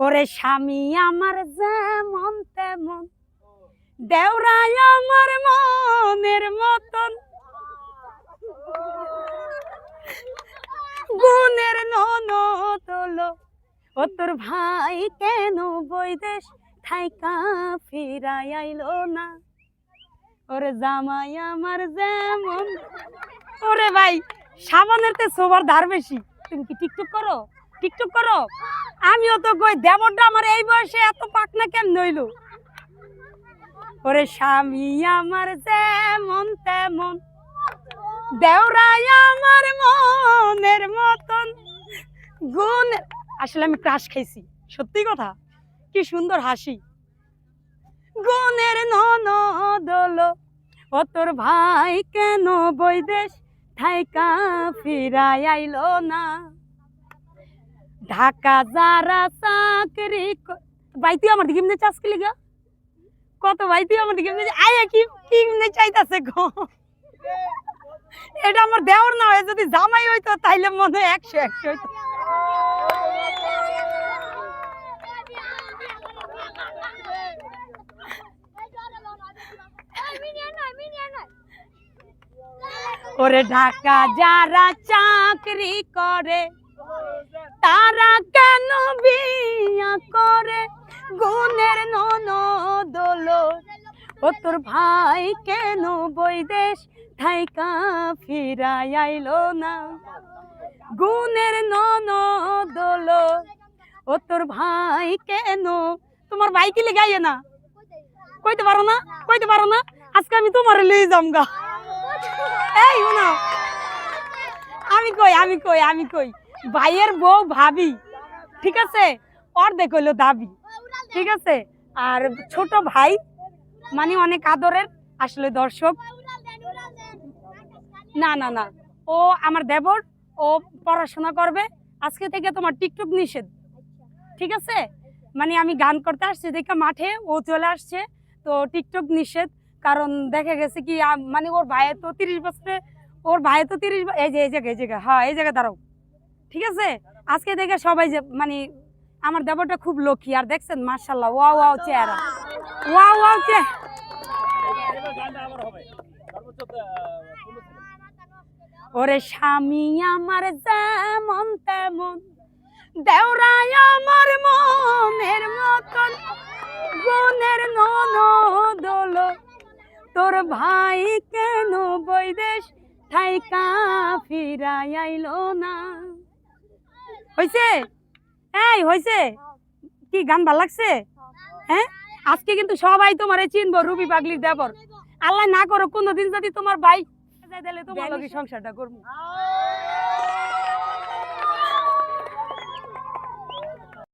ওরে স্বামী আমার যেমন তেমন, দেওরাই আমার মনের মতন। গুণের ননদ ও তোর ভাই কেন বৈদেশ থাইকা ফিরাই আইলো না? ওরে জামাই আমার যেমন, ওরে ভাই, সাবানের তে সোবার ধার বেশি, তুমি কি টিকটক করো? টিকটক করো? আমিও তো কই দেবরটা আমার এই বয়সে এত পাকনা কেন নইলো ওরে স্বামী আমার যেমন তেমন, দেওরাই আমার মনের মতন। গুণ, আসলে আমি ক্রাশ খাইছি, সত্যি কথা, কি সুন্দর হাসি। গুণের ননদল ও তোর ভাই কেন বৈদেশ থাইকা ফিরাই আইলো না? ঢাকা যারা চাকরি ভাই তুই আমার দিকে এমনি চাষ কিলি গা। কত ভাই তুই আমার দিকে আয়া, কি কি এমনি চাইতাছে গো? এটা আমার দেওর না হয় যদি জামাই হইতো, তাইলে মনে হয় একশো একশো হইতো। ওরে ঢাকা যারা চাকরি করে তারা কেন বিয়া করে? গুণের ননদল ও তোর ভাই কেন বৈদেশ থাইকা ফিরাই আইলো না? গুণের ননদল ও তোর ভাই কেন? তোমার ভাই কি লেগাইয়ে না? কইতে পারো না? কইতে পারো না? আজকে আমি তোমার লই যাম গা এই শোনো। আমি কই আমি কই আমি কই? ভাইয়ের বউ ভাবি, ঠিক আছে? অর্ধেক হইল দাবি, ঠিক আছে? আর ছোট ভাই মানে অনেক আদরের, আসলে দর্শক। না না না, ও আমার দেবর, ও পড়াশোনা করবে। আজকে থেকে তোমার টিকটক নিষেধ, ঠিক আছে? মানে আমি গান করতে আসছি দেখে মাঠে ও চলে আসছে, তো টিকটক নিষেধ, কারণ দেখা গেছে কি মানে ওর ভাইয়ের তো তিরিশ বছরে, ওর ভাইয়ের তো তিরিশ এই যে, এই জায়গায় এই জায়গায় হ্যাঁ এই জায়গায় দাঁড়াও। ঠিক আছে? আজকে দেখে সবাই যে মানে আমার দেবরটা খুব লক্ষ্মী, আর দেখছেন মার্শাল্লাহ ওয়াও ওয়াও চেহারা। ওয়াও ওয়াও ওরে স্বামী, আমার যেমন তেমন, দেওরাই আমার মনের মতন, গুণের ননদল। তোর ভাই কেন বৈদেশ থাইকা ফিরাই আইলো না? হইছে? এই হয়েছে কি গান ভালো লাগছে? হ্যাঁ? আজকে কিন্তু সবাই তোমারে চিনবো রুবি পাগলির দেবর। আল্লাহ না করো কোনদিন যদি তোমার বাইক যাই দিলে তোমার সংসারটা করব